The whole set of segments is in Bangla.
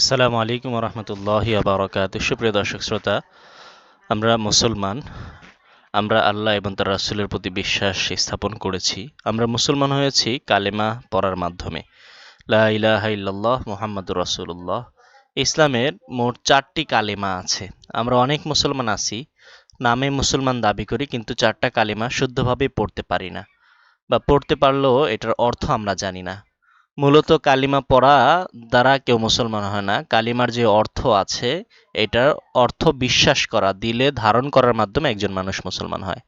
আসসালামু আলাইকুম রহমতুল্লাহ আবরকাত সুপ্রিয় দর্শক শ্রোতা, আমরা মুসলমান, আমরা আল্লাহ এবং তার রাসুলের প্রতি বিশ্বাস স্থাপন করেছি। আমরা মুসলমান হয়েছি কালেমা পড়ার মাধ্যমে। লা ইলাহা ইল্লাল্লাহ মুহাম্মাদুর রাসূলুল্লাহ। ইসলামের মোট চারটি কালেমা আছে। আমরা অনেক মুসলমান আছি, নামে মুসলমান দাবি করি, কিন্তু চারটা কালেমা শুদ্ধভাবে পড়তে পারি না। বা পড়তে পারলেও এটার অর্থ আমরা জানি না। মূলত কালিমা পড়া দ্বারা কেউ মুসলমান হয় না। কালিমার যে অর্থ আছে, এটার অর্থ বিশ্বাস করা, দিলে ধারণ করার মাধ্যমে একজন মানুষ মুসলমান হয়।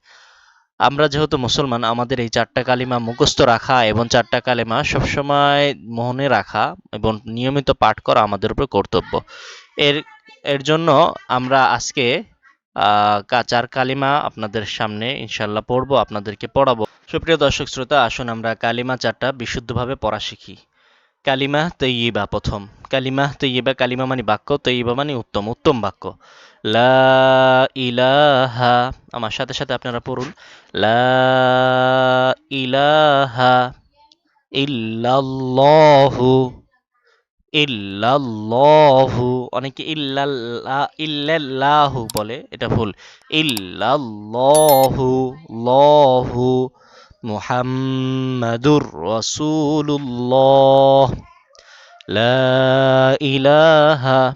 আমরা যেহেতু মুসলমান, আমাদের এই চারটা কালিমা মুখস্থ রাখা এবং চারটা কালিমা সবসময় মনে রাখা এবং নিয়মিত পাঠ করা আমাদের উপর কর্তব্য। এর এর জন্য আমরা আজকে আহ, কা- চার কালিমা আপনাদের সামনে ইনশাল্লাহ পড়ব আপনাদেরকে পড়াবো। সুপ্রিয় দর্শক শ্রোতা আসুন আমরা কালিমা চারটা বিশুদ্ধভাবে পড়া শিখি। কালিমা তৈয়িবা প্রথম। কালিমা তৈয়িবা কালিমা মানে বাক্য তৈয়িবা মানে উত্তম উত্তম বাক্য। লা ইলাহা আমার সাথে সাথে আপনারা পড়ুন। লা ইলাহা ইল্লাল্লাহু ইল্লাল্লাহু, অনেকে ইল্লাল্লাহ ইল্লাল্লাহু বলে, এটা ভুল। ইল্লাল্লাহু, লাহু মুহাম্মাদুর রাসূলুল্লাহ। লা ইলাহা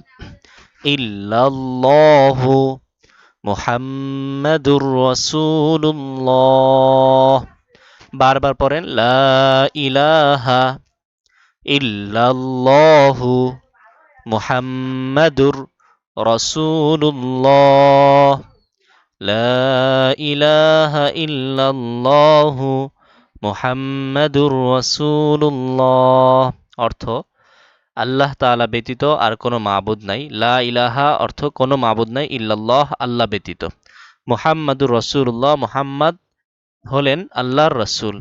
ইল্লাল্লাহু মুহাম্মাদুর রাসূলুল্লাহ। বারবার পড়েন, লা ইলাহা ইল্লাল্লাহু মুহাম্মাদুর রাসূলুল্লাহ। লা ইলাহা ইল্লাল্লাহু মুহাম্মাদুর রাসূলুল্লাহ। অর্থ, আল্লাহ তাআলা ব্যতীত আর কোনো মাবুদ নাই। লা ইলাহা অর্থ কোনো মাবুদ নাই, ইল্লাল্লাহ আল্লাহ ব্যতীত। মুহাম্মাদুর রাসূলুল্লাহ, মুহাম্মদ হলেন আল্লাহর রাসূল।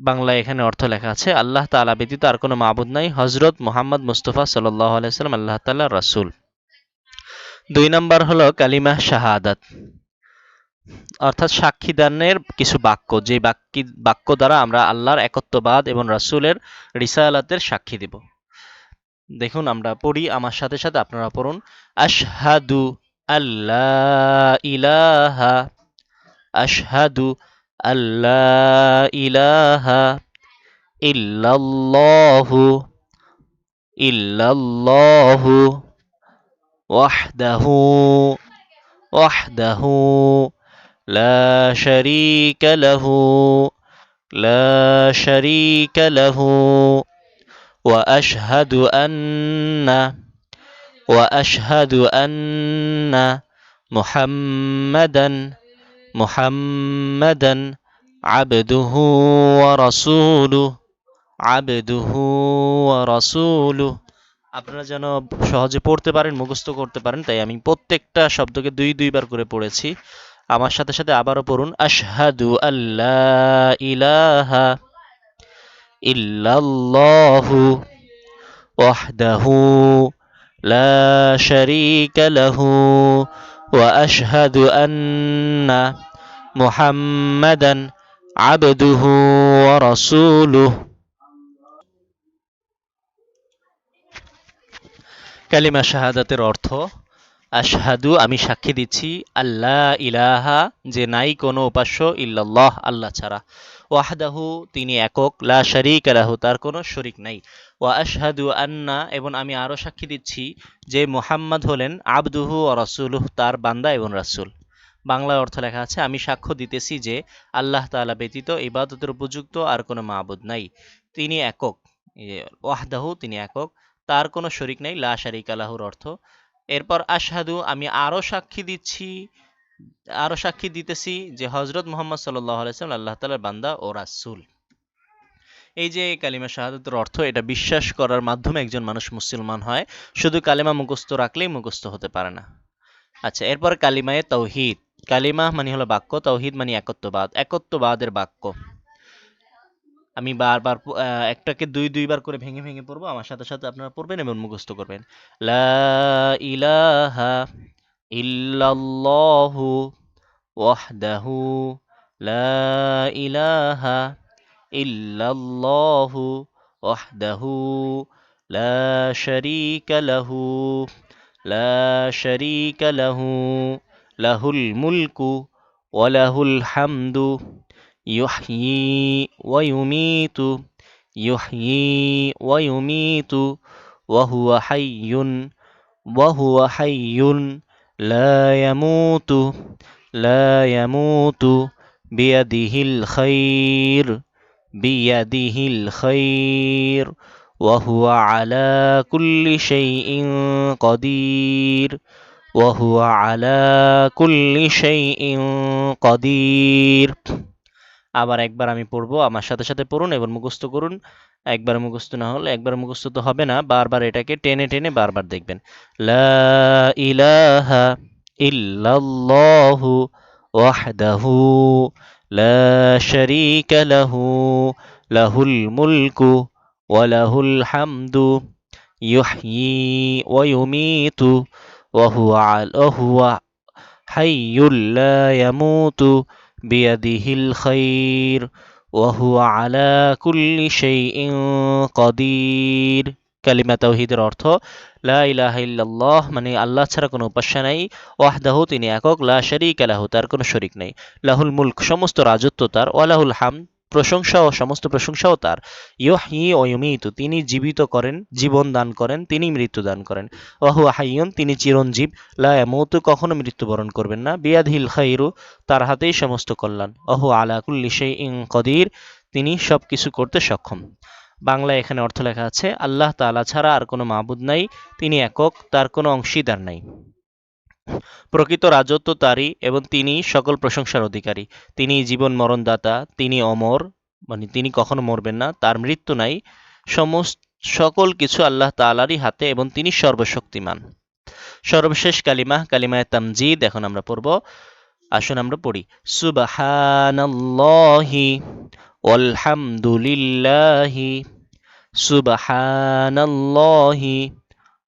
বাংলায় এখানে অর্থ লেখা আছে, আল্লাহ তালা ব্যতীত আর কোনো মাবুদ নাই হজরত মোহাম্মদ মুস্তফা সাল্লাল্লাহু আলাইহি সাল্লাম আল্লাহ তাআলার রাসূল। দুই নম্বর হলো কালিমা শাহাদাত, অর্থাৎ সাক্ষীদানের কিছু বাক্য যে বাক্য বাক্য দ্বারা আমরা আল্লাহর একত্ববাদ এবং রাসূলের রিসালাতের সাক্ষী দেব। দেখুন, আমরা পড়ি, আমার সাথে সাথে আপনারা পড়ুন, আশহাদু আল্লাহ ইলাহা, আশহাদু أن لا إله إلا الله إلا الله وحده وحده لا شريك له لا شريك له وأشهد أن وأشهد أن محمدًا محمدا عبده ورسوله عبده ورسوله আপনারা যেন সহজে পড়তে পারেন মুখস্থ করতে পারেন তাই আমি প্রত্যেকটা শব্দকে দুই দুইবার করে পড়েছি আমার সাথে সাথে আবারও পড়ুন আশহাদু আল্লাহ ইলাহা ইল্লাল্লাহু ওয়াহদাহু লা শারীকা লাহু ওয়া আশহাদু আন্না আবদুহু ওয়া রাসূলুহু। কালিমা শাহাদাতের অর্থ, আশহাদু, আমি সাক্ষী দিচ্ছি আল্লাহ ইলাহা, যে নাই কোনো উপাস্য ইল্লাল্লাহ, আল্লাহ ছাড়া। ওয়াহদাহু, তিনি একক, লা শারীকা লাহু, তার কোনো শরিক নাই। ওয়া আশহাদু আন্না, এবং আমি আরও সাক্ষী দিচ্ছি, যে মুহাম্মদ হলেন আবদুহু ও রাসূলুহ, তার বান্দা এবং রাসূল। বাংলায় অর্থ লেখা আছে, আমি সাক্ষ্য দিতেছি যে আল্লাহ তাআলা ব্যতীত ইবাদতের উপযুক্ত আর কোনো মাবুদ নাই। তিনি একক। ওয়াহদাহু তিনি একক। তার কোনো শরিক নেই। লা শারিকা আলাহুর অর্থ। এরপর, আশহাদু, আমি আরও সাক্ষী দিচ্ছি, আরও সাক্ষী দিতেছি যে হজরত মোহাম্মদ সাল্লাহ আলাইসাল্লাম আল্লাহ তালার বান্দা ও রাসূল। এই যে কালিমা শাহাদাতের অর্থ, এটা বিশ্বাস করার মাধ্যমে একজন মানুষ মুসলমান হয়। শুধু কালিমা মুখস্থ রাখলেই মুখস্থ হতে পারে না। আচ্ছা এরপর কালিমায়ে তৌহিদ। কালিমা মানে হলো বাক্য, তৌহিদ মানে একত্ববাদ। একত্ববাদের বাক্য। আমি বারবার একটাকে দুই, দুইবার করে ভেঙে ভেঙে পড়ব, আমার সাথে সাথে আপনারা পড়বেন এবং মুখস্থ করবেন। লা ইলাহা ইল্লাল্লাহু ওয়াহদাহু লা ইলাহা লাহু লাহু। له الملك وله الحمد يحيي ويميت يحيي ويميت وهو حي وهو حي لا يموت لا يموت بيده الخير بيده الخير وهو على كل شيء قدير وهو على كل شيء قدير আবার একবার আমি পড়বো আমার সাথে সাথে পড়ুন এবং মুখস্থ করুন একবার মুখস্থ না হলে একবার মুখস্থ তো হবে না বারবার এটাকে টেনে টেনে বারবার দেখবেন লা ইলাহা ইল্লাল্লাহু ওয়াহদাহু লা শারীকা লাহু লাহুল মুলকু ওয়া লাহুল হামদু ইউহয়ি ওয়া ইউমীতু ওয়া হুয়া ওয়া হুয়া হাইয়ুল লা ইয়ামুতু বিয়াদিহিল খাইর وهو على كل شيء قدير কালিমা তাওহিদের অর্থ লা ইলাহা ইল্লাল্লাহ মানে আল্লাহ ছাড়া কোনো উপাস্য নাই ওয়াহদাহু তিনি একক লা শারীকা লাহু তার কোনো শরীক নেই লাহুল মুলক সমস্ত রাজত্ব তার ওয়ালাহুল হাম প্রশংসা ও সমস্ত প্রশংসাও তার। ইয়হি ও ইউমিতু, তিনি জীবিত করেন, জীবন দান করেন, তিনি মৃত্যু দান করেন। ওয়াহু হাইয়ুন তিনি চিরঞ্জীব, লা ইয়ামুতু, কখনো মৃত্যুবরণ করবেন না। বিয়াদহিল খাইরু, তার হাতেই সমস্ত কল্যাণ। ওহু আলা কুল্লি শাইইন কদির, তিনি সব কিছু করতে সক্ষম। বাংলায় এখানে অর্থ লেখা আছে, আল্লাহ তাআলা ছাড়া আর কোনো মাবুদ নাই, তিনি একক, তার কোনো অংশীদার নাই। প্রকৃত রাজত্ব তারই এবং তিনি সকল প্রশংসার অধিকারী। তিনি জীবন মরণদাতা তিনি অমর মানে তিনি কখনো মরবেন না, তার মৃত্যু নাই। সমস্ত, সকল কিছু আল্লাহ তালারই হাতে এবং তিনি সর্বশক্তিমান। সর্বশেষ কালিমা, কালিমায় তামজিদ, এখন আমরা পড়ব। আসুন আমরা পড়ি। সুবাহানাল্লাহি ওয়ালহামদুলিল্লাহি সুবাহানাল্লাহি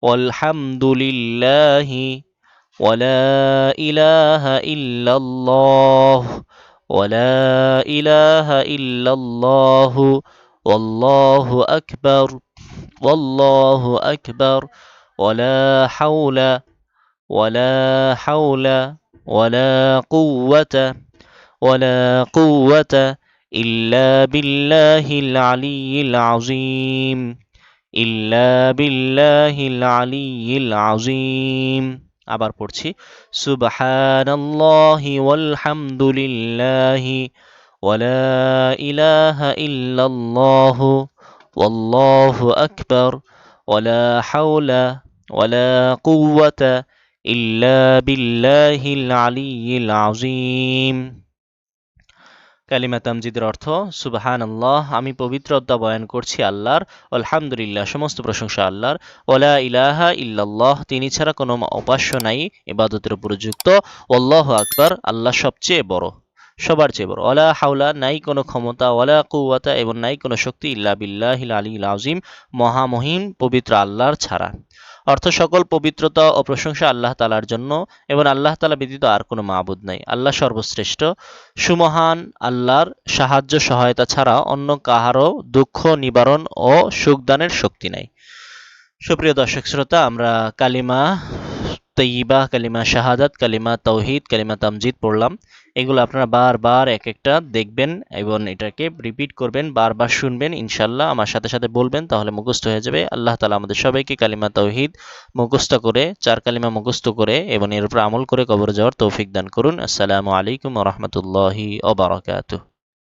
ওয়ালহামদুলিল্লাহি ولا إله إلا الله ولا إله إلا الله والله أكبر والله أكبر ولا حول ولا حول ولا قوة ولا قوة إلا بالله العلي العظيم إلا بالله العلي العظيم. আবার পড়ছি, সুবহানাল্লাহি ওয়ালহামদুলিল্লাহি ওয়ালা ইলাহা ইল্লাল্লাহ ওয়াল্লাহু আকবার ওয়ালা হাওলা ওয়ালা কুওয়াতা ইল্লা বিল্লাহিল আলিয়্যিল আযীম। কালিমা তামজিদের অর্থ সুবাহান আল্লাহ আমি পবিত্রতা বয়ান করছি আল্লাহর, আলহামদুলিল্লাহ, সমস্ত প্রশংসা আল্লাহর। ওলা ইলাহা ইল্লাল্লাহ, তিনি ছাড়া কোনো উপাস্য নাই, ইবাদতের উপযুক্ত ওল্লাহ আকবার, আল্লাহ সবচেয়ে বড়, সবার চেয়ে বড়। ওলা হাওলা, নাই কোনো ক্ষমতা ওলা কুয়াতা এবং নাই কোনো শক্তি ইল্লা বিল্লাহ আলী আজিম মহামহিম, পবিত্র আল্লাহর ছাড়া। অর্থ সকল পবিত্রতা ও প্রশংসা আল্লাহ তালার জন্য, এবং আল্লাহ তালা ব্যতীত আর কোনো মাবুদ নাই। আল্লাহ সর্বশ্রেষ্ঠ, সুমহান আল্লাহর সাহায্য সহায়তা ছাড়া অন্য কাহারও দুঃখ, নিবারণ ও সুখদানের শক্তি নাই। সুপ্রিয় দর্শক শ্রোতা, আমরা কালিমা তৈবা কালিমা শাহাদাত, কালিমা তৌহিদ, কালিমা তামজিদ পড়লাম। এগুলো আপনারা বারবার এক একটা দেখবেন এবং এটাকে রিপিট করবেন, বারবার শুনবেন ইনশাল্লাহ আমার সাথে সাথে বলবেন, তাহলে মুখস্থ হয়ে যাবে। আল্লাহ তালা আমাদের সবাইকে কালিমা তৌহিদ মুখস্থ করে, চার কালিমা মুখস্থ করে এবং এর উপর আমল করে কবর যাওয়ার তৌফিক দান করুন। আসসালামু আলাইকুম রহমতুল্লাহি ওবরাকাতুহ